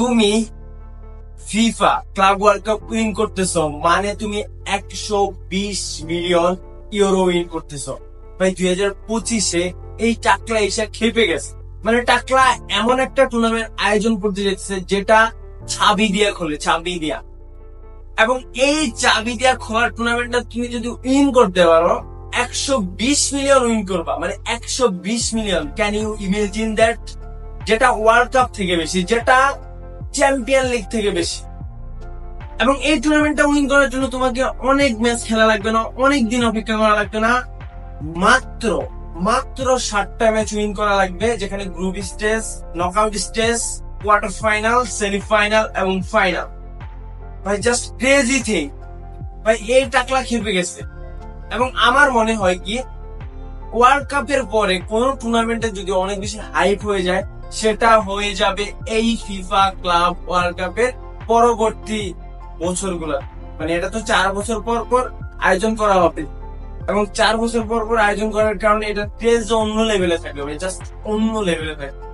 তুমি FIFA club world cup win করতেছো মানে তুমি একশো বিশ মিলিয়ন ইউরো উইন করতেছো। ভাই, দুই হাজার পঁচিশে এই টাকলা এসে খেপে গেছে। মানে টাকলা এমন একটা টুর্নামেন্ট আয়োজন করতে যাচ্ছে যেটা চাবি দিয়া খোলে, চাবি দিয়া। এবং এই চাবি দিয়া খোলার টুর্নামেন্টটা তুমি যদি উইন করতে পারো, একশো বিশ মিলিয়ন উইন করবা। মানে একশো বিশ million can you imagine that যেটা ওয়ার্ল্ড কাপ থেকে বেশি, যেটা চ্যাম্পিয়ন লিগ থেকে বেশি। এবং এই টুর্নামেন্টটা উইন করার জন্য তোমাকে অনেক ম্যাচ খেলা লাগবে না, অনেক দিন অপেক্ষা করা লাগবে না। মাত্র মাত্র ষাটটা ম্যাচ উইন করা লাগবে, যেখানে group stage knockout stage quarter final semifinal এবং ফাইনাল ভাই জাস্ট ক্রেজি থিং ভাই, এই টাকলা খেপে গেছে। এবং আমার মনে হয় কি ওয়ার্ল্ড কাপের পরে কোন টুর্নামেন্টে যদি অনেক বেশি হাইপ হয়ে যায় সেটা হয়ে যাবে এই ফিফা ক্লাব ওয়ার্ল্ড কাপের পরবর্তী বছরগুলো। মানে এটা তো চার বছর পর পর আয়োজন করা হবে। এবং চার বছর পর পর আয়োজন করার কারণে এটা ক্রেজ অন্য লেভেলে থাকবে জাস্ট অন্য লেভেলে থাকবে।